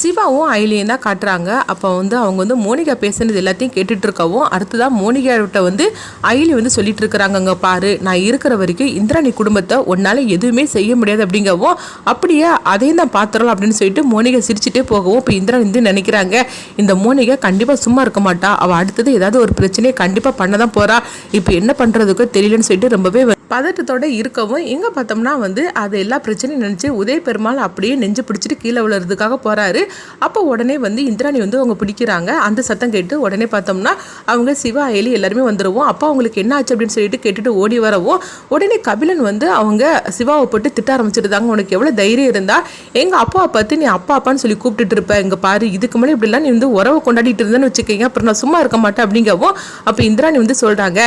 சிவாவும் அயலியும் தான் காட்டுறாங்க. அப்போ வந்து அவங்க வந்து மோனிகா பேசுனது எல்லாத்தையும் கேட்டுட்டு இருக்கவும் அடுத்ததான் மோனிகாவிட்ட வந்து அயலி வந்து சொல்லிட்டு இருக்கிறாங்கங்க பாரு நான் இருக்கிற வரைக்கும் இந்திராணி குடும்பத்தை உன்னால் எதுவுமே செய்ய முடியாது அப்படிங்கவும் அப்படியே அதையும் தான் பார்த்துறோம் அப்படின்னு சொல்லிட்டு மோனிகா சிரிச்சுட்டே போகவும் இப்போ இந்திராணி வந்து நினைக்கிறாங்க இந்த மோனிகா கண்டிப்பாக சும்மா இருக்க மாட்டா அவள் அடுத்தது ஏதாவது ஒரு பிரச்சனையை கண்டிப்பாக பண்ண தான் போகிறா இப்போ என்ன பண்ணுறதுக்கோ தெரியலன்னு சொல்லிட்டு ரொம்பவே பதட்டத்தோட இருக்கவும் எங்கே பார்த்தோம்னா வந்து அது எல்லா பிரச்சனையும் நினச்சி உதய பெருமாள் அப்படியே நெஞ்சு பிடிச்சிட்டு கீழே விழுறதுக்காக போகிறாரு அப்போ உடனே வந்து இந்திராணி வந்து அவங்க பிடிக்கிறாங்க. அந்த சத்தம் கேட்டு உடனே பார்த்தோம்னா அவங்க சிவா அயலி எல்லாருமே வந்துடுவோம் அப்போ அவங்களுக்கு என்ன ஆச்சு அப்படின்னு சொல்லிட்டு கேட்டுட்டு ஓடி வரவும் உடனே கபிலன் வந்து அவங்க சிவாவை போட்டு திட்ட ஆரம்பிச்சிருந்தாங்க உனக்கு எவ்வளோ தைரியம் இருந்தா எங்கள் அப்பாவை பார்த்து நீ அப்பா அப்பான்னு சொல்லி கூப்பிட்டுட்டு இருப்ப. இங்கே பாரு இதுக்கு மேலே இப்படிலாம் நீ வந்து உறவை கொண்டாடிட்டு இருந்தேன்னு வச்சுக்கோங்க. அப்புறம் நான் சும்மா இருக்க மாட்டேன் அப்படிங்கவும் அப்போ இந்திராணி வந்து சொல்கிறாங்க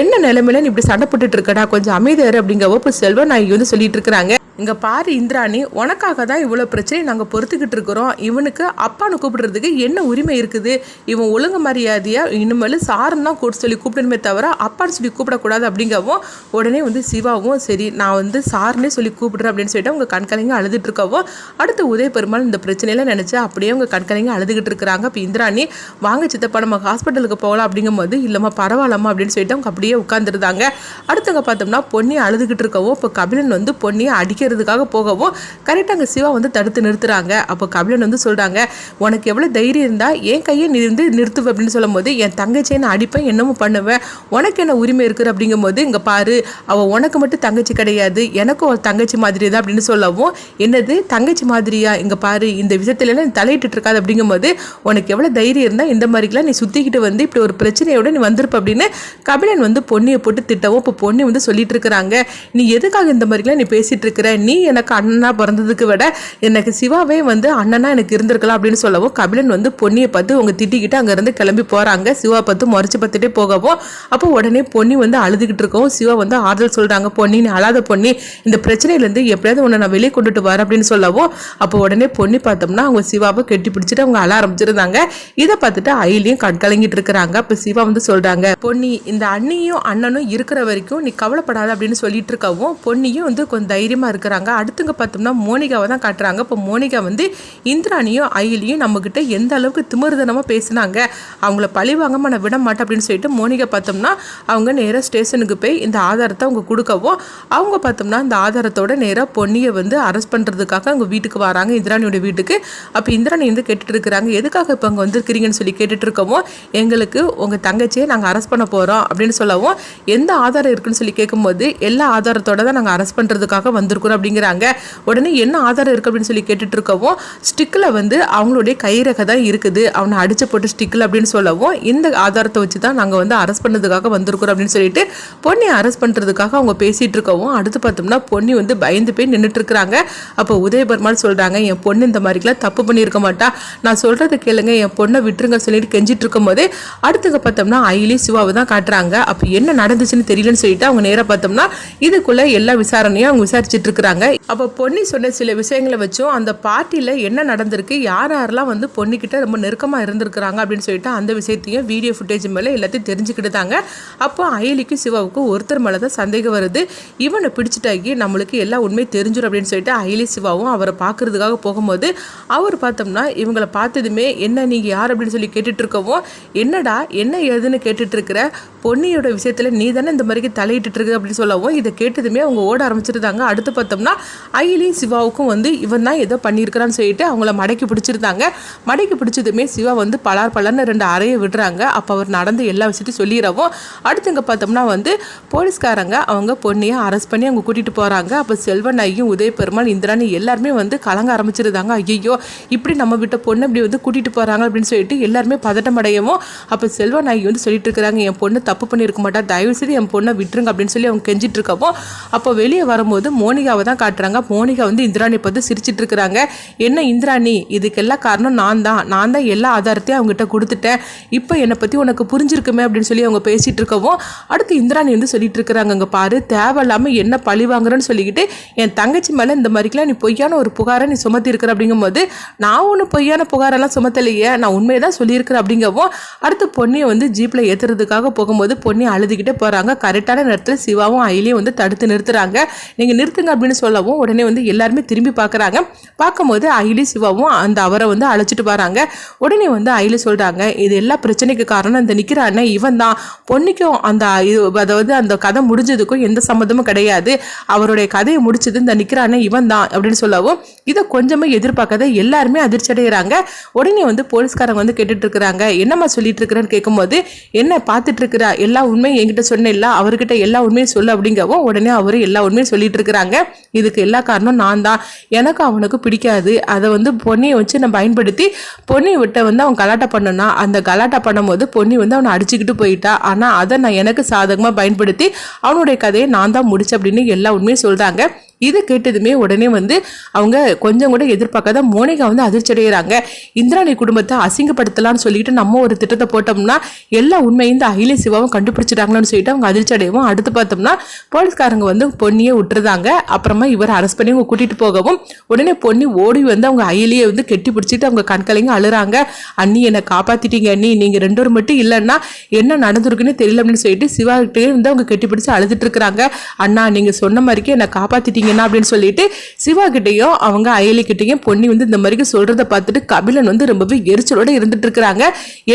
என்ன நிலைமையில நீ இப்படி சண்டை போட்டுட்டு இருக்கடா? கொஞ்சம் அமைதியாரு அப்படிங்கவோ இப்போ செல்வன் நாயகி வந்து சொல்லிட்டு இருக்கிறாங்க. இங்கே பாரு இந்திராணி உனக்காக தான் இவ்வளோ பிரச்சனை நாங்கள் பொறுத்துக்கிட்டு இருக்கிறோம். இவனுக்கு அப்பான்னு கூப்பிடுறதுக்கு என்ன உரிமை இருக்குது? இவன் ஒழுங்கு மரியாதையாக இனிமேல் சாருன்னு தான் கூட சொல்லி கூப்பிடணுமே தவிர அப்பான்னு சொல்லி கூப்பிடக்கூடாது அப்படிங்கவும் உடனே வந்து சிவாவும் சரி நான் வந்து சாருன்னே சொல்லி கூப்பிடுறேன் அப்படின்னு சொல்லிட்டு அவங்க கண்கலைங்க அழுதுட்டு இருக்கவும் அடுத்து உதய பெருமாள் இந்த பிரச்சனையெல்லாம் நினச்சி அப்படியே அவங்க கண்கலைங்க அழுதுகிட்டு இருக்கிறாங்க. இப்போ இந்திராணி வாங்க சித்தப்பா நம்ம ஹாஸ்பிட்டலுக்கு போகலாம். அப்படிங்கும்போது இல்லைம்மா பரவாயில்லம்மா. அப்படின்னு சொல்லிட்டு அவங்க அப்படியே உட்காந்துருந்தாங்க அடுத்தவங்க பார்த்தோம்னா பொன்னி அழுதுகிட்டு இருக்கவும் இப்போ கபிலன் வந்து பொன்னியை அடிக்கிறதுக்காக போகவும் கரெக்டாக அங்கே சிவா வந்து தடுத்து நிறுத்துறாங்க. அப்போ கபிலன் வந்து சொல்கிறாங்க உனக்கு எவ்வளோ தைரியம் இருந்தால் என் கையை நீ இருந்து நிறுத்துவ அப்படின்னு சொல்லும்போது என் தங்கச்சியை நான் அடிப்பேன் என்னமோ பண்ணுவேன். உனக்கு என்ன உரிமை இருக்குது? அப்படிங்கும்போது இங்கே பாரு அவள் உனக்கு மட்டும் தங்கச்சி கிடையாது எனக்கும் ஒரு தங்கச்சி மாதிரி தான் அப்படின்னு சொல்லவும் என்னது தங்கச்சி மாதிரியா? இங்கே பாரு இந்த விஷயத்துலலாம் நீ தலையிட்டு இருக்காது அப்படிங்கும்போது உனக்கு எவ்வளோ தைரியம் இருந்தால் இந்த மாதிரிக்கெல்லாம் நீ சுற்றிக்கிட்டு வந்து இப்படி ஒரு பிரச்சனையோட நீ வந்திருப்ப அப்படின்னு கபிலன் வந்து பொன்னியை போட்டு திட்டவும் இப்போ பொண்ணு வந்து சொல்லிட்டு இருக்கிறாங்க நீ எதுக்காக இந்த மாதிரிலாம் நீ பேசிட்டு இருக்கிற? நீ எனக்கு அண்ணனா பிறந்ததுக்கு விட எனக்கு சிவாவே வந்து அண்ணனா எனக்கு இருந்திருக்கலாம் அப்படின்னு சொல்லவும் கபிலன் வந்து பொன்னியை பார்த்து அவங்க திட்டிக்கிட்டு அங்கேருந்து கிளம்பி போகிறாங்க சிவா பார்த்து முறைச்சு பார்த்துட்டே போகவும் அப்போ உடனே பொன்னி வந்து அழுதுகிட்டு இருக்கவும் சிவா வந்து ஆறுதல் சொல்கிறாங்க பொன்னி நீ அழாத பொன்னி இந்த பிரச்சனையிலேருந்து எப்படியாவது உன்னை நான் வெளியே கொண்டுட்டு வரேன் அப்படின்னு சொல்லவும் அப்போ உடனே பொன்னி பார்த்தோம்னா அவங்க சிவாவை கெட்டி பிடிச்சிட்டு அவங்க அழ ஆரம்பிச்சிருந்தாங்க. இதை பார்த்துட்டு அயிலையும் கண்கலங்கிட்டு இருக்கிறாங்க. அப்போ சிவா வந்து சொல்கிறாங்க பொன்னி இந்த அண்ணியும் அண்ணனும் இருக்கிற வரைக்கும் நீ கவலைப்படாத அப்படின்னு சொல்லிட்டு இருக்கவும் பொன்னியும் வந்து கொஞ்சம் தைரியமாக இருக்கிறாங்க அடுத்துங்க பார்த்தோம்னா மோனிகாவை தான் காட்டுறாங்க. இப்போ மோனிகா வந்து இந்திராணியும் அயிலியும் நம்மக்கிட்ட எந்த அளவுக்கு திமிருதனமாக பேசினாங்க? அவங்கள பழிவாங்க நான் விட மாட்டேன் அப்படின்னு சொல்லிட்டு மோனிகா பார்த்தோம்னா அவங்க நேராக ஸ்டேஷனுக்கு போய் இந்த ஆதாரத்தை அவங்க கொடுக்கவும் அவங்க பார்த்தோம்னா இந்த ஆதாரத்தோட நேராக பொன்னியை வந்து அரெஸ்ட் பண்ணுறதுக்காக அவங்க வீட்டுக்கு வராங்க இந்திராணியோட வீட்டுக்கு. அப்போ இந்திராணி வந்து கேட்டுட்டு இருக்கிறாங்க எதுக்காக இப்போ அங்கே வந்திருக்கிறீங்கன்னு சொல்லி கேட்டுட்டு இருக்கவும் எங்களுக்கு உங்கள் தங்கச்சியை நாங்கள் அரெஸ்ட் பண்ண போகிறோம் அப்படின்னு சொல்லவும் எந்த ஆதாரம் இருக்குன்னு சொல்லி கேட்கும்போது எல்லா ஆதாரத்தோட தான் நாங்கள் அரெஸ்ட் பண்ணுறதுக்காக வந்திருக்கிறோம் அப்படிங்கிறாங்க. உடனே என்ன ஆதாரம் இருக்குது அப்படின்னு சொல்லி கேட்டுட்டு இருக்கவும் ஸ்டிக்கில் வந்து அவங்களுடைய கைரக தான் இருக்குது. அவனை அடிச்சு போட்டு ஸ்டிக்கில் அப்படின்னு சொல்லவும் இந்த ஆதாரத்தை வச்சு தான் நாங்கள் வந்து அரெஸ்ட் பண்ணதுக்காக வந்திருக்கிறோம் அப்படின்னு சொல்லிட்டு பொண்ணை அரெஸ்ட் பண்ணுறதுக்காக அவங்க பேசிகிட்டு இருக்கவும் அடுத்து பார்த்தோம்னா பொண்ணி வந்து பயந்து போய் நின்றுட்டு இருக்கிறாங்க அப்போ உதயபெருமாள் சொல்கிறாங்க என் பொண்ணு இந்த மாதிரிக்கெல்லாம் தப்பு பண்ணியிருக்க மாட்டா. நான் சொல்கிறத கேளுங்க என் பொண்ணை விட்டுருங்க சொல்லிட்டு கெஞ்சிட்டு இருக்கும்போது அடுத்தங்க பார்த்தோம்னா அயிலி சிவாவை தான் காட்டுறாங்க. அப்போ என்ன நடந்துச்சுன்னு தெரியலன்னு சொல்லிட்டு அவங்க நேராக பார்த்தோம்னா இதுக்குள்ளே எல்லா விசாரணையும் அவங்க விசாரிச்சுட்டு இருக்கிறாங்க அப்போ பொன்னி சொன்ன சில விஷயங்களை வச்சும் அந்த பார்ட்டியில் என்ன நடந்திருக்கு யார் யாரெல்லாம் வந்து பொண்ணுக்கிட்ட ரொம்ப நெருக்கமாக இருந்திருக்கிறாங்க அப்படின்னு சொல்லிட்டு அந்த விஷயத்தையும் வீடியோ ஃபுட்டேஜ் மேலே எல்லாத்தையும் தெரிஞ்சுக்கிட்டாங்க அப்போ அயலிக்கும் சிவாவுக்கும் ஒருத்தர் மேலே தான் சந்தேகம் வருது. இவனை பிடிச்சிட்டாக்கி நம்மளுக்கு எல்லா உண்மையும் தெரிஞ்சிடும் அப்படின்னு சொல்லிட்டு அயலி சிவாவும் அவரை பார்க்கறதுக்காக போகும்போது அவர் பார்த்தோம்னா இவங்களை பார்த்ததுமே என்ன நீங்கள் யார்? அப்படின்னு சொல்லி கேட்டுட்ருக்கவும் என்னடா என்ன ஏதுன்னு கேட்டுட்ருக்கிற பொன்னியோட விஷயத்தில் நீ தானே இந்த மாதிரிக்கு தலையிட்டுருக்கு அப்படின்னு சொல்லவும் இதை கேட்டதுமே அவங்க ஓட ஆரம்பிச்சிருந்தாங்க அடுத்து பார்த்தோம்னா அயிலையும் சிவாவுக்கும் வந்து இவன் தான் ஏதோ பண்ணியிருக்கிறான்னு சொல்லிட்டு அவங்கள மடக்கி பிடிச்சிருந்தாங்க. மடக்கி பிடிச்சதுமே சிவா வந்து பலார் பலர்னு ரெண்டு அறையை விடுறாங்க. அப்போ அவர் நடந்து எல்லா விஷயத்தையும் சொல்லிடுறவும் அடுத்து இங்கே பார்த்தோம்னா வந்து போலீஸ்காரங்க அவங்க பொண்ணையை அரெஸ்ட் பண்ணி அவங்க கூட்டிகிட்டு போகிறாங்க அப்போ செல்வன் ஐயும் உதய பெருமாள் இந்திராணி எல்லாருமே வந்து கலங்க ஆரம்பிச்சிருந்தாங்க. ஐயோ இப்படி நம்ம விட்ட பொண்ணு இப்படி வந்து கூட்டிகிட்டு போகிறாங்க அப்படின்னு சொல்லிட்டு எல்லாருமே பதட்டம் அடையவும் அப்போ செல்வன் ஐயும் வந்து சொல்லிட்டு இருக்கிறாங்க என் பொண்ணு தப்பு பண்ணியிருக்க மாட்டா. தயவு செய்து என் பொண்ணை விட்டுருங்க அப்படின்னு சொல்லி அவங்க கெஞ்சிட்டு இருக்கவும் அப்போ வெளியே வரும்போது மோனிகா மோனிகாவை தான் காட்டுறாங்க. மோனிகா வந்து இந்திராணி பார்த்து சிரிச்சிட்டு இருக்கிறாங்க. என்ன இந்திராணி? இதுக்கெல்லாம் காரணம் நான் தான். நான் தான் எல்லா ஆதாரத்தையும் அவங்ககிட்ட கொடுத்துட்டேன். இப்போ என்னை பற்றி உனக்கு புரிஞ்சிருக்குமே? அப்படின்னு சொல்லி அவங்க பேசிட்டு இருக்கவும் அடுத்து இந்திராணி வந்து சொல்லிட்டு இருக்கிறாங்க. அங்கே பாரு தேவையில்லாமல் என்ன பழி வாங்குறேன்னு சொல்லிக்கிட்டு என் தங்கச்சி மேலே இந்த மாதிரிக்கெல்லாம் நீ பொய்யான ஒரு புகாரை நீ சுமத்தி இருக்கிற. அப்படிங்கும்போது நான் ஒன்றும் பொய்யான புகாரெல்லாம் சுமத்தலையே. நான் உண்மையை தான் சொல்லியிருக்கிறேன். அப்படிங்கவும் அடுத்து பொன்னியை வந்து ஜீப்பில் ஏற்றுறதுக்காக போகும்போது பொன்னி அழுதுகிட்டே போகிறாங்க கரெக்டான நேரத்தில் சிவாவும் அயிலையும் வந்து தடுத்து நிறுத்துறாங்க. நீங்கள் நிறுத்துங்க அப்படின்னு சொல்லவும் உடனே வந்து எல்லாருமே திரும்பி பார்க்குறாங்க. பார்க்கும்போது அயிலி சிவாவும் அந்த அவரை வந்து அழைச்சிட்டு வராங்க. உடனே வந்து அயிலி சொல்கிறாங்க இது எல்லா பிரச்சனைக்கு காரணம் இந்த நிற்கிற அண்ணன் இவன் தான். பொண்ணுக்கும் அந்த இது அதாவது அந்த கதை முடிஞ்சதுக்கும் எந்த சம்மந்தமும் கிடையாது. அவருடைய கதையை முடிச்சது இந்த நிற்கிற அண்ணன் இவன் தான் அப்படின்னு சொல்லவும் இதை கொஞ்சமே எதிர்பார்க்காத எல்லாருமே அதிர்ச்சி அடைகிறாங்க உடனே வந்து போலீஸ்காரங்க வந்து கேட்டுட்டு இருக்கிறாங்க என்னம்மா சொல்லிட்டு இருக்கிறேன்னு கேட்கும்போது என்ன பார்த்துட்டு இருக்கிறா எல்லா உண்மையும் என்கிட்ட சொன்னேன்ல அவர்கிட்ட எல்லா உண்மையும் சொல்லு அப்படிங்கவும் உடனே அவர் எல்லா உண்மையும் சொல்லிட்டு இருக்கிறாங்க. இதுக்கு எல்லா காரணம் நான் தான் எனக்கு அவனுக்கு பிடிக்காது. அதை வந்து பொன்னியை வச்சு நான் பயன்படுத்தி பொன்னி விட்ட வந்து அவன் கலாட்டா பண்ணனா அந்த கலாட்டா பண்ணும்போது பொன்னி வந்து அவனை அடிச்சுக்கிட்டு போயிட்டா. ஆனால் அதை நான் எனக்கு சாதகமாக பயன்படுத்தி அவனுடைய கதையை நான் தான் முடிச்சேன் அப்படின்னு எல்லா உண்மையும் சொல்கிறாங்க இது கேட்டதுமே உடனே வந்து அவங்க கொஞ்சம் கூட எதிர்பார்க்காத மோனிகா வந்து அதிர்ச்சி அடைகிறாங்க இந்திராணி குடும்பத்தை அசிங்கப்படுத்தலாம்னு சொல்லிட்டு நம்ம ஒரு திட்டத்தை போட்டோம்னா எல்லா உண்மையும் இந்த அகில சிவாவும் கண்டுபிடிச்சிட்டாங்களான்னு சொல்லிட்டு அவங்க அதிர்ச்சி அடையவும் அடுத்து பார்த்தோம்னா போலீஸ்காரங்க வந்து பொன்னியை விட்டுருந்தாங்க. அப்புறமா இவர் அரெஸ்ட் பண்ணி அவங்க கூட்டிட்டு போகவும் உடனே பொன்னி ஓடி வந்து அவங்க அயிலியை வந்து கெட்டி பிடிச்சிட்டு அவங்க கண்கலைங்க அழுறாங்க. அண்ணி என்னை காப்பாத்திட்டீங்க அண்ணி. நீங்க ரெண்டு பேரும் மட்டும் இல்லைன்னா என்ன நடந்திருக்குன்னு தெரியல அப்படின்னு சொல்லிட்டு சிவா கிட்டே வந்து அவங்க கெட்டி பிடிச்சி அழுதுட்டு இருக்கிறாங்க. அண்ணா நீங்க சொன்ன மாதிரிக்கே என்னை காப்பாத்திட்டீங்க. இருக்கீங்கன்னா அப்படின்னு சொல்லிட்டு சிவா கிட்டேயும் அவங்க அயலி கிட்டேயும் பொன்னி வந்து இந்த மாதிரி சொல்றத பார்த்துட்டு கபிலன் வந்து ரொம்பவே எரிச்சலோட இருந்துட்டு இருக்கிறாங்க.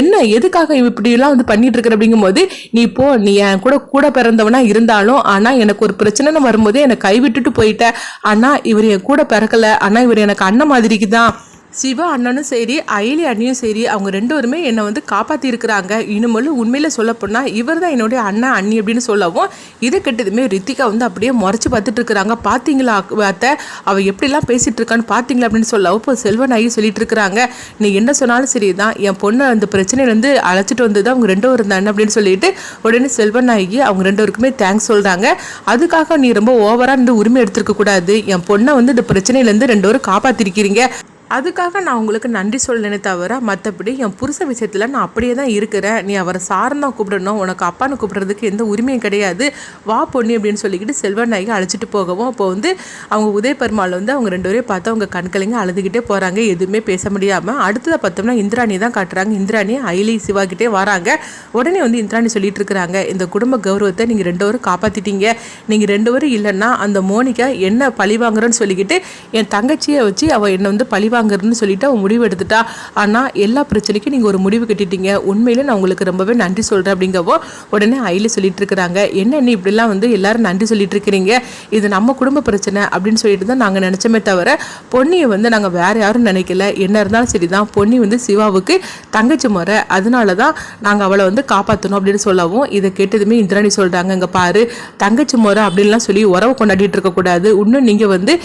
என்ன எதுக்காக இப்படி எல்லாம் வந்து பண்ணிட்டு இருக்கிற அப்படிங்கும்போது நீ போ நீ என் கூட கூட பிறந்தவனா இருந்தாலும் ஆனா எனக்கு ஒரு பிரச்சனைன்னு வரும்போது என்னை கைவிட்டுட்டு போயிட்ட. ஆனா இவர் என் கூட பிறக்கல. ஆனா இவர் எனக்கு அண்ணன் மாதிரிக்கு தான். சிவா அண்ணனும் சரி அயலி அண்ணியும் சரி அவங்க ரெண்டு பேருமே என்னை வந்து காப்பாற்றிருக்கிறாங்க இனிமேலும் உண்மையில் சொல்லப்போனால் இவர் தான் என்னுடைய அண்ணன் அண்ணி அப்படின்னு சொல்லவும் இதை கெட்டதுமே ரித்திகா வந்து அப்படியே முறைச்சி பார்த்துட்டு இருக்கிறாங்க பார்த்தீங்களா அத்தை அவள் எப்படிலாம் பேசிகிட்டு இருக்கான்னு பார்த்தீங்களா அப்படின்னு சொல்லவும் இப்போ செல்வன் ஆகி சொல்லிட்டு இருக்கிறாங்க நீ என்ன சொன்னாலும் சரி தான் என் பொண்ணை அந்த பிரச்சனையிலேருந்து அழைச்சிட்டு வந்தது அவங்க ரெண்டு பேரும் தானே அப்படின்னு சொல்லிட்டு உடனே செல்வன் ஆகி அவங்க ரெண்டு பேருக்குமே தேங்க்ஸ் சொல்கிறாங்க அதுக்காக நீ ரொம்ப ஓவராக இருந்து உரிமை எடுத்துருக்க கூடாது என் பொண்ணை வந்து இந்த பிரச்சனையிலேருந்து ரெண்டு பேரும் காப்பாற்றிருக்கிறீங்க அதுக்காக நான் உங்களுக்கு நன்றி சொல்லனே தவிர மற்றபடி என் புருஷ விஷயத்தில் நான் அப்படியே தான் இருக்கிறேன். நீ அவரை சார்ந்தான் தான் கூப்பிடணும். உனக்கு அப்பான்னு கூப்பிடுறதுக்கு எந்த உரிமையும் கிடையாது. வா பொண்ணு அப்படின்னு சொல்லிக்கிட்டு செல்வநாயகி அழைச்சிட்டு போகவும் அப்போ வந்து அவங்க உதய பெருமாள் வந்து அவங்க ரெண்டு பேரையும் பார்த்து அவங்க கண்களைங்க அழுதுகிட்டே போகிறாங்க எதுவுமே பேச முடியாமல் அடுத்ததை பார்த்தோம்னா இந்திராணி தான் காட்டுறாங்க. இந்திராணி ஐலி சிவாகிட்டே வராங்க. உடனே வந்து இந்திராணி சொல்லிட்டு இருக்கிறாங்க இந்த குடும்ப கௌரவத்தை நீங்கள் ரெண்டு பேரும் காப்பாற்றிட்டீங்க நீங்கள் ரெண்டு பேரும் இல்லைன்னா அந்த மோனிகா என்ன பழி வாங்குறேன்னு சொல்லிக்கிட்டு என் தங்கச்சியை வச்சு அவள் என்னை வந்து பழி வாங்குறதுன்னு சொல்லிட்டு அவன் முடிவு எடுத்துட்டா ஆனால் எல்லா பிரச்சனைக்கும் நீங்கள் ஒரு முடிவு கட்டிட்டீங்க. உண்மையிலே நான் உங்களுக்கு ரொம்பவே நன்றி சொல்கிறேன் அப்படிங்கவோ உடனே ஐயில் சொல்லிட்டு இருக்கிறாங்க. என்ன நீ இப்படிலாம் வந்து எல்லாரும் நன்றி சொல்லிட்டு இருக்கிறீங்க? இது நம்ம குடும்ப பிரச்சனை. அப்படின்னு சொல்லிட்டு தான் நாங்கள் நினச்சோமே தவிர பொன்னியை வந்து நாங்கள் வேற யாரும் நினைக்கல. என்ன இருந்தாலும் சரி தான் பொன்னி வந்து சிவாவுக்கு தங்கச்சி முறை. அதனால தான் நாங்கள் அவளை வந்து காப்பாற்றணும் அப்படின்னு சொல்லவும் இதை கேட்டதுமே இந்திராணி சொல்கிறாங்க இங்கே பாரு தங்கச்சி முறை அப்படின்லாம் சொல்லி உறவு கொண்டாடிட்டு இருக்கக்கூடாது. இன்னும் நீங்கள் வந்து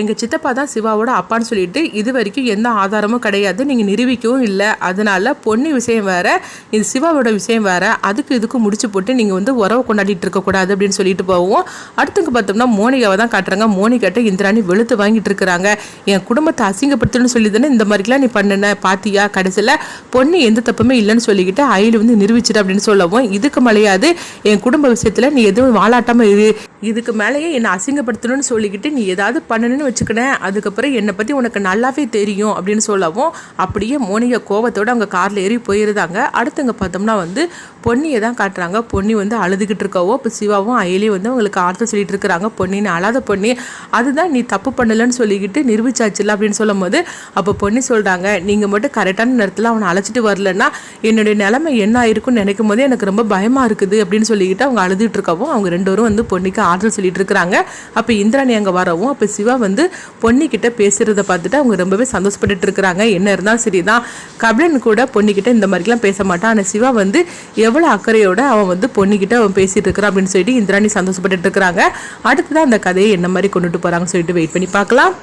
எங்கள் சித்தப்பா தான் சிவாவோட அப்பான்னு சொல்லிட்டு இது வரைக்கும் எந்த ஆதாரமும் கிடையாது. நீங்கள் நிரூபிக்கவும் இல்லை. அதனால பொண்ணு விஷயம் வேறு இது சிவாவோட விஷயம் வேறு. அதுக்கு இதுக்கு முடிச்சு போட்டு நீங்கள் வந்து உறவு கொண்டாடிட்டு இருக்கக்கூடாது அப்படின்னு சொல்லிட்டு போவோம் அடுத்துக்கு பார்த்தோம்னா மோனிகாவை தான் காட்டுறாங்க. மோனிகாட்ட இந்திராணி வெளுத்து வாங்கிட்டு இருக்கிறாங்க. என் குடும்பத்தை அசிங்கப்படுத்தணும்னு சொல்லி தானே இந்த மாதிரிலாம் நீ பண்ணுன பாத்தியா? கடைசியில் பொண்ணு எந்த தப்புமே இல்லைன்னு சொல்லிக்கிட்டு அயில் வந்து நிரூபிச்சிட்டு அப்படின்னு சொல்லவும் இதுக்கு மலையாது என் குடும்ப விஷயத்தில் நீ எதுவும் வாழாட்டாமல் இரு. இதுக்கு மேலேயே என்னை அசிங்கப்படுத்தணும்னு சொல்லிக்கிட்டு நீ ஏதாவது பண்ணணும்னு வச்சுக்கினேன் அதுக்கப்புறம் என்னை பற்றி உனக்கு நல்லாவே தெரியும் அப்படின்னு சொல்லவும் அப்படியே மோனிகா கோவத்தோடு அவங்க காரில் ஏறி போயிருந்தாங்க. அடுத்தவங்க பார்த்தோம்னா வந்து பொன்னியை தான் காட்டுறாங்க. பொன்னி வந்து அழுதுகிட்டு இருக்கவோ இப்போ சிவாவும் அயலியும் வந்து அவங்களுக்கு ஆர்த்தம் சொல்லிட்டு இருக்கிறாங்க. பொன்னின்னு அழாத பொன்னி அதுதான் நீ தப்பு பண்ணலன்னு சொல்லிக்கிட்டு நிரூபிச்சாச்சுல அப்படின்னு சொல்லும் போது அப்போ பொன்னி சொல்கிறாங்க நீங்கள் மட்டும் கரெக்டான நேரத்தில் அவனை அழைச்சிட்டு வரலன்னா என்னுடைய நிலைமை என்ன ஆயிருக்கும்னு நினைக்கும் போது எனக்கு ரொம்ப பயமாக இருக்குது அப்படின்னு சொல்லிக்கிட்டு அவங்க அழுதுட்டு இருக்கவும் அவங்க ரெண்டு பேரும் வந்து பொன்னிக்கு ஆறுதல் சொல்லிட்டு இருக்கிறாங்க அப்போ இந்திராணி அங்கே வரவும் அப்போ சிவா வந்து பொன்னிக்கிட்ட பேசுகிறத பார்த்துட்டு அவங்க ரொம்பவே சந்தோஷப்பட்டுட்டு இருக்கிறாங்க என்ன இருந்தாலும் சரிதான். கபிலன் கூட பொன்னிக்கிட்ட இந்த மாதிரிலாம் பேச மாட்டான். ஆனால் சிவா வந்து எவ்வளோ அக்கறையோட அவன் வந்து பொன்னிக்கிட்ட அவன் பேசிட்டு இருக்கிறான் அப்படின்னு சொல்லிட்டு இந்திராணி சந்தோஷப்பட்டுட்டு இருக்கிறாங்க அடுத்ததான் அந்த கதையை என்ன மாதிரி கொண்டுட்டு போகிறாங்கன்னு சொல்லிட்டு வெயிட் பண்ணி பார்க்கலாம்.